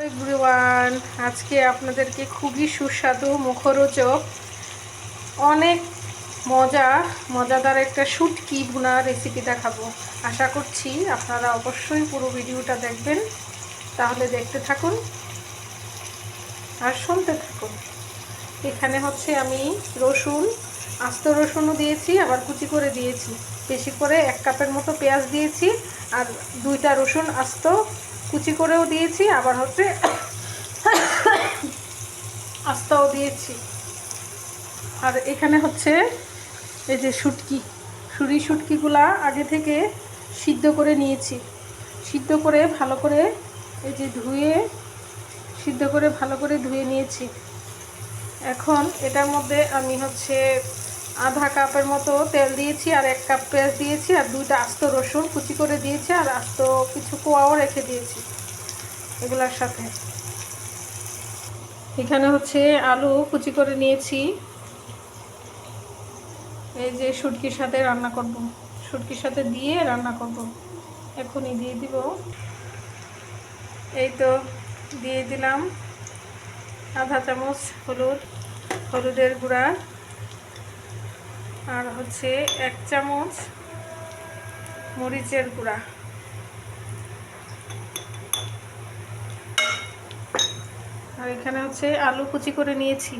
আজকে আপনাদেরকে খুবই সুস্বাদু মুখরোচক, অনেক মজা, মজাদার একটা শুটকি ভুনা রেসিপি দেখাবো আশা করছি আপনারা অবশ্যই পুরো ভিডিওটা দেখবেন। তাহলে দেখতে থাকুন আর শুনতে থাকুন। এখানে হচ্ছে আমি রসুন আস্ত রসুনও দিয়েছি, আবার কুচি করে দিয়েছি। বেশি করে এক কাপের মতো পেঁয়াজ দিয়েছি, আর দুইটা রসুন আস্ত কুচি করেও দিয়েছি, আবার হচ্ছে আস্তাও দিয়েছি। আর এখানে হচ্ছে এই যে শুটকি, সুরি শুটকিগুলা আগে থেকে সিদ্ধ করে নিয়েছি। সিদ্ধ করে ভালো করে এই যে ধুয়ে, সিদ্ধ করে ভালো করে ধুয়ে নিয়েছি। এখন এটার মধ্যে আমি হচ্ছে আধা কাপের মতো তেল দিয়েছি আর এক কাপ পেঁয়াজ দিয়েছি আর দুইটা আস্ত রসুন কুচি করে দিয়েছি আর আস্ত কিছু কোয়াও রেখে দিয়েছি এগুলার সাথে। এখানে হচ্ছে আলু কুচি করে নিয়েছি। এই যে শুটকির সাথে রান্না করব। শুটকির সাথে দিয়ে রান্না করব। এখনই দিয়ে দিব। এই তো দিয়ে দিলাম। আধা চামচ হলুদ, হলুদের গুঁড়া। আর হচ্ছে এক চামচ মরিচের গুঁড়া। আর এখানে হচ্ছে আলু কুচি করে নিয়েছি।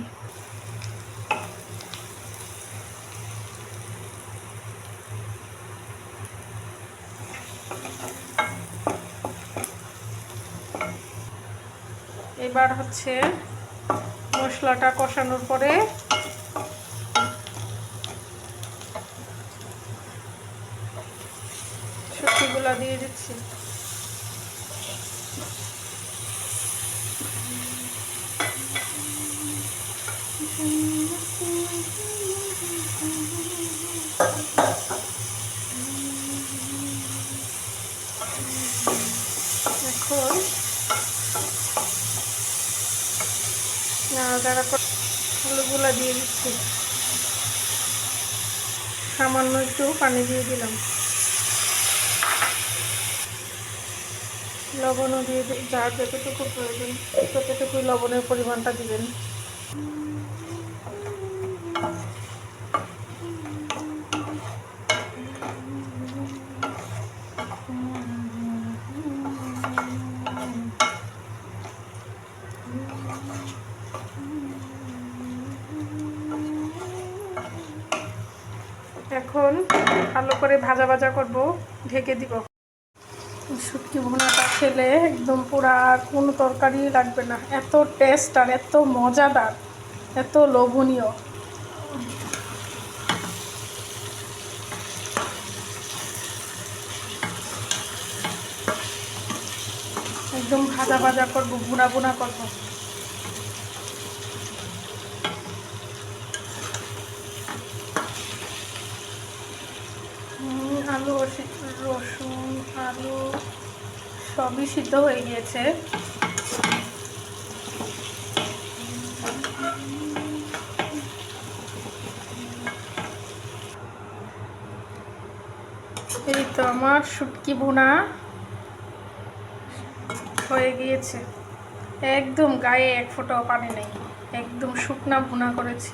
এবার হচ্ছে মশলাটা কষানোর পরে সবজিগুলো দিয়ে দিচ্ছি। এখন নাড়াচাড়া দিয়ে দিচ্ছি। সামান্য একটু পানি দিয়ে দিলাম। লবণও দিয়ে দিই যার যতটুকু প্রয়োজন, ততটুকুই লবণের পরিমাণটা দিবেন। এখন ভালো করে ভাজা ভাজা করব, ঢেকে দিব। শুটকি ভুনাটা খেলে একদম পুরা কোনো তরকারি লাগবে না। এত টেস্ট আর এত মজাদার, এত লোভনীয়। একদম ভাজা ভাজা করব বুনা বুনা করব। আলু, রসুন আলু সবই সিদ্ধ হয়ে গিয়েছে। এই তো আমার শুটকি বোনা হয়ে গিয়েছে। একদম গায়ে এক ফোঁটাও পানি নেই। একদম শুকনা ভুনা করেছি।